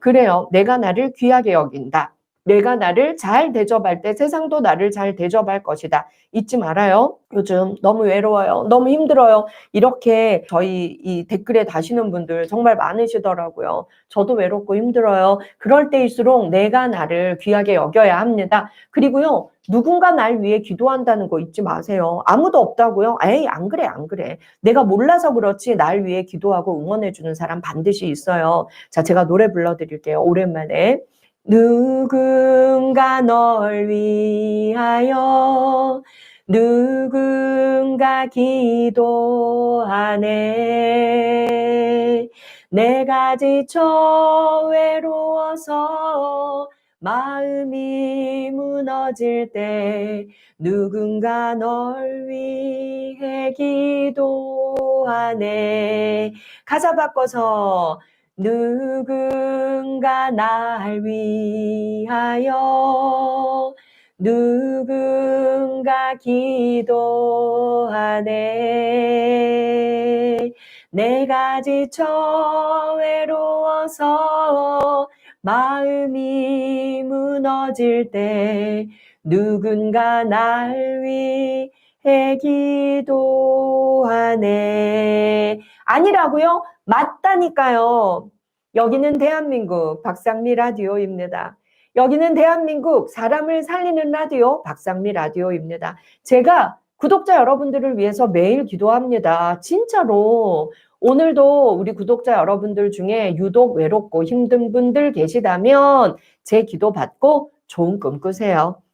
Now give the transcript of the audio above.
그래요. 내가 나를 귀하게 여긴다. 내가 나를 잘 대접할 때 세상도 나를 잘 대접할 것이다. 잊지 말아요. 요즘 너무 외로워요. 너무 힘들어요. 이렇게 저희 이 댓글에 다시는 분들 정말 많으시더라고요. 저도 외롭고 힘들어요. 그럴 때일수록 내가 나를 귀하게 여겨야 합니다. 그리고요, 누군가 날 위해 기도한다는 거 잊지 마세요. 아무도 없다고요? 에이, 안 그래, 안 그래. 내가 몰라서 그렇지, 날 위해 기도하고 응원해주는 사람 반드시 있어요. 자, 제가 노래 불러드릴게요. 오랜만에. 누군가 널 위하여 누군가 기도하네. 내가 지쳐 외로워서 마음이 무너질 때 누군가 널 위해 기도하네. 가사 바꿔서 누군가 날 위하여 누군가 기도하네 내가 지쳐 외로워서 마음이 무너질 때 누군가 날 위해 기도하네 아니라고요? 맞다니까요. 여기는 대한민국 박상미 라디오입니다. 여기는 대한민국 사람을 살리는 라디오 박상미 라디오입니다. 제가 구독자 여러분들을 위해서 매일 기도합니다. 진짜로. 오늘도 우리 구독자 여러분들 중에 유독 외롭고 힘든 분들 계시다면 제 기도 받고 좋은 꿈 꾸세요.